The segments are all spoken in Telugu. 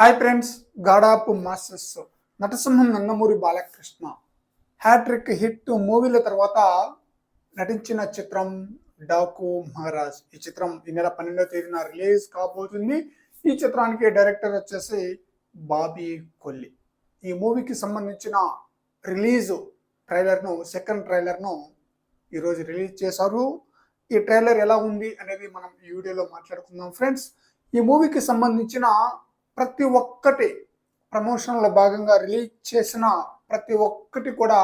హాయ్ ఫ్రెండ్స్ గాడాపు masters నటసింహం Nandamuri Balakrishna. Hat trick hit మూవీల తర్వాత నటించిన చిత్రం డాకు మహారాజ్ ఈ చిత్రం ఈ నెల పన్నెండవ తేదీన రిలీజ్ కాబోతుంది. ఈ చిత్రానికి డైరెక్టర్ వచ్చేసి బాబీ కొల్లి. ఈ మూవీకి సంబంధించిన రిలీజ్ ట్రైలర్ను సెకండ్ ట్రైలర్ను ఈరోజు రిలీజ్ చేశారు. ఈ ట్రైలర్ ఎలా ఉంది అనేది మనం ఈ వీడియోలో మాట్లాడుకుందాం ఫ్రెండ్స్ ఈ మూవీకి సంబంధించిన ప్రతి ఒక్కటి ప్రమోషన్లో భాగంగా రిలీజ్ చేసిన ప్రతి ఒక్కటి కూడా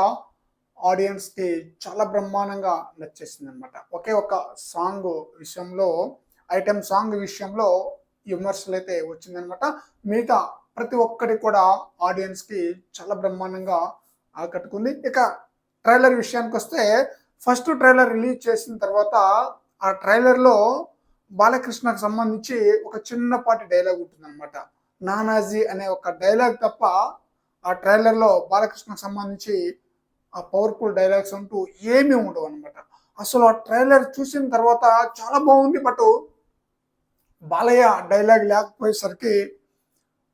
ఆడియన్స్కి చాలా బ్రహ్మాండంగా నచ్చేసింది అనమాట ఒకే ఒక సాంగ్ విషయంలో ఐటెం సాంగ్ విషయంలో ఈ విమర్శలు అయితే వచ్చిందనమాట మిగతా ప్రతి ఒక్కటి కూడా ఆడియన్స్కి చాలా బ్రహ్మాండంగా ఆకట్టుకుంది. ఇక ట్రైలర్ విషయానికి వస్తే ఫస్ట్ ట్రైలర్ రిలీజ్ చేసిన తర్వాత ఆ ట్రైలర్లో బాలకృష్ణకు సంబంధించి ఒక చిన్నపాటి డైలాగ్ ఉంటుందన్నమాట. నానాజీ అనే ఒక డైలాగ్ తప్ప ఆ ట్రైలర్లో బాలకృష్ణకు సంబంధించి ఆ పవర్ఫుల్ డైలాగ్స్ అంటూ ఏమీ ఉండవు అనమాట అసలు ఆ ట్రైలర్ చూసిన తర్వాత చాలా బాగుంది బట్ బాలయ్య డైలాగ్ లేకపోయేసరికి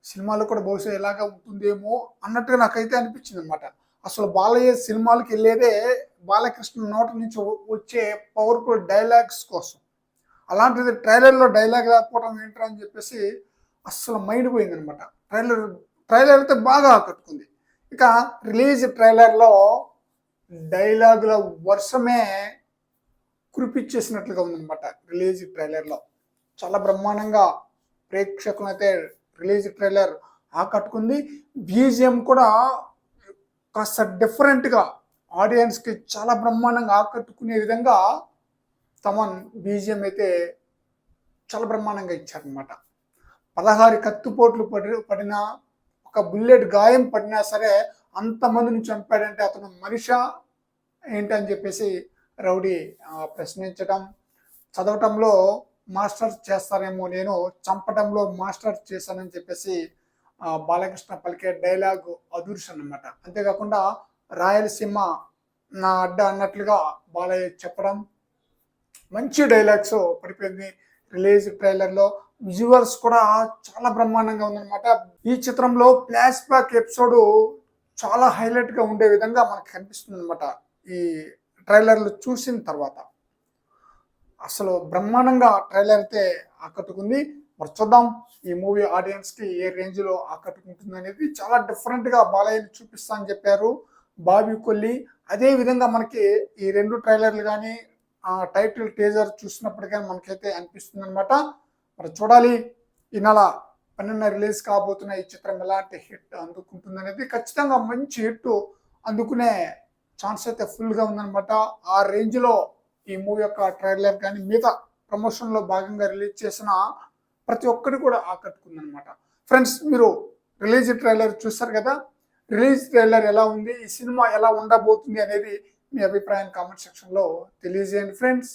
సినిమాలో కూడా బహుశా ఎలాగా ఉంటుందేమో అన్నట్టుగా నాకైతే అనిపించింది అనమాట అసలు బాలయ్య సినిమాలకు వెళ్ళేదే బాలకృష్ణ నోట నుంచి వచ్చే పవర్ఫుల్ డైలాగ్స్ కోసం. అలాంటిది ట్రైలర్లో డైలాగ్ లేకపోవడం ఏంటని చెప్పేసి అస్సలు మైండ్ పోయింది అనమాట ట్రైలర్ ట్రైలర్ అయితే బాగా ఆకట్టుకుంది. ఇక రిలీజ్ ట్రైలర్లో డైలాగుల వర్షమే కురిపించేసినట్లుగా ఉందనమాట రిలీజ్ ట్రైలర్లో చాలా బ్రహ్మాండంగా ప్రేక్షకులను అయితే రిలీజ్ ట్రైలర్ ఆకట్టుకుంది. బీజిఎం కూడా కాస్త డిఫరెంట్గా ఆడియన్స్కి చాలా బ్రహ్మాండంగా ఆకట్టుకునే విధంగా తమన్ బీజిఎం అయితే చాలా బ్రహ్మాండంగా ఇచ్చారనమాట. పదహారు కత్తుపోట్లు పడి పడినా ఒక బుల్లెట్ గాయం పడినా సరే అంతమందిని చంపాడంటే అతను మనిషా ఏంటని చెప్పేసి రౌడీ ప్రశ్నించడం చదవటంలో మాస్టర్ చేస్తారేమో నేను చంపటంలో మాస్టర్ చేశానని చెప్పేసి బాలకృష్ణ పలికే డైలాగ్ అదృశ్యం అనమాట అంతేకాకుండా రాయలసీమ నా అడ్డ అన్నట్లుగా బాలయ్య చెప్పడం మంచి డైలాగ్స్ పడిపోయింది. రిలీజ్ ట్రైలర్లో విజువల్స్ కూడా చాలా బ్రహ్మాండంగా ఉందన్నమాట. ఈ చిత్రంలో ఫ్లాష్ బ్యాక్ ఎపిసోడ్ చాలా హైలైట్గా ఉండే విధంగా మనకు కనిపిస్తుంది అనమాట ఈ ట్రైలర్లు చూసిన తర్వాత. అసలు బ్రహ్మాండంగా ట్రైలర్ అయితే ఆకట్టుకుంది. మరి చూద్దాం ఈ మూవీ ఆడియన్స్కి ఏ రేంజ్లో ఆకట్టుకుంటుంది అనేది చాలా డిఫరెంట్గా బాలయ్యని చూపిస్తా అని చెప్పారు. బాబీ కొల్లి. అదే విధంగా మనకి ఈ రెండు ట్రైలర్లు కానీ ఆ టైటిల్ టేజర్ చూసినప్పటికీ మనకైతే అనిపిస్తుంది అనమాట మరి చూడాలి ఈ నెల పన్నెండున రిలీజ్ కాబోతున్న ఈ చిత్రం ఎలాంటి హిట్ అందుకుంటుంది అనేది ఖచ్చితంగా మంచి హిట్ అందుకునే ఛాన్స్ అయితే ఫుల్గా ఉందనమాట ఆ రేంజ్లో ఈ మూవీ యొక్క ట్రైలర్ కానీ మిగతా ప్రమోషన్లో భాగంగా రిలీజ్ చేసిన ప్రతి ఒక్కటి కూడా ఆకట్టుకుందనమాట ఫ్రెండ్స్ మీరు రిలీజ్ ట్రైలర్ చూస్తారు కదా? రిలీజ్ ట్రైలర్ ఎలా ఉంది? ఈ సినిమా ఎలా ఉండబోతుంది అనేది మీ అభిప్రాయం కామెంట్ సెక్షన్లో తెలియజేయండి ఫ్రెండ్స్